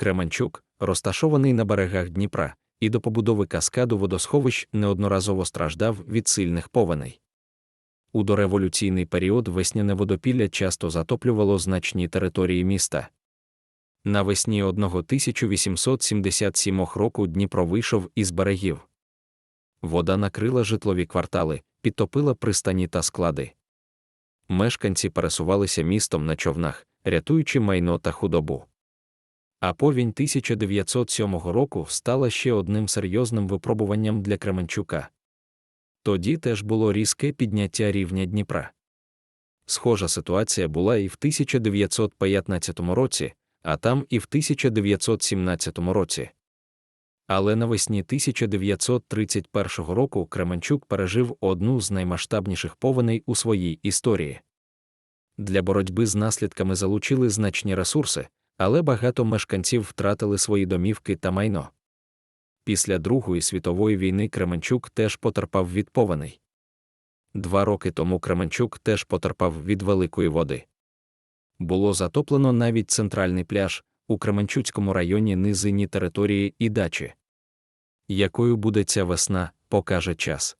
Кременчук, розташований на берегах Дніпра, і до побудови каскаду водосховищ неодноразово страждав від сильних повеней. У дореволюційний період весняне водопілля часто затоплювало значні території міста. Навесні 1877 року Дніпро вийшов із берегів. Вода накрила житлові квартали, підтопила пристані та склади. Мешканці пересувалися містом на човнах, рятуючи майно та худобу. А повінь 1907 року стала ще одним серйозним випробуванням для Кременчука. Тоді теж було різке підняття рівня Дніпра. Схожа ситуація була і в 1915 році, а там і в 1917 році. Але навесні 1931 року Кременчук пережив одну з наймасштабніших повеней у своїй історії. Для боротьби з наслідками залучили значні ресурси, але багато мешканців втратили свої домівки та майно. Після Другої світової війни Кременчук теж потерпав від повеней. Два роки тому Кременчук теж потерпав від великої води. Було затоплено навіть центральний пляж у Кременчуцькому районі низинні території і дачі. Якою буде ця весна, покаже час.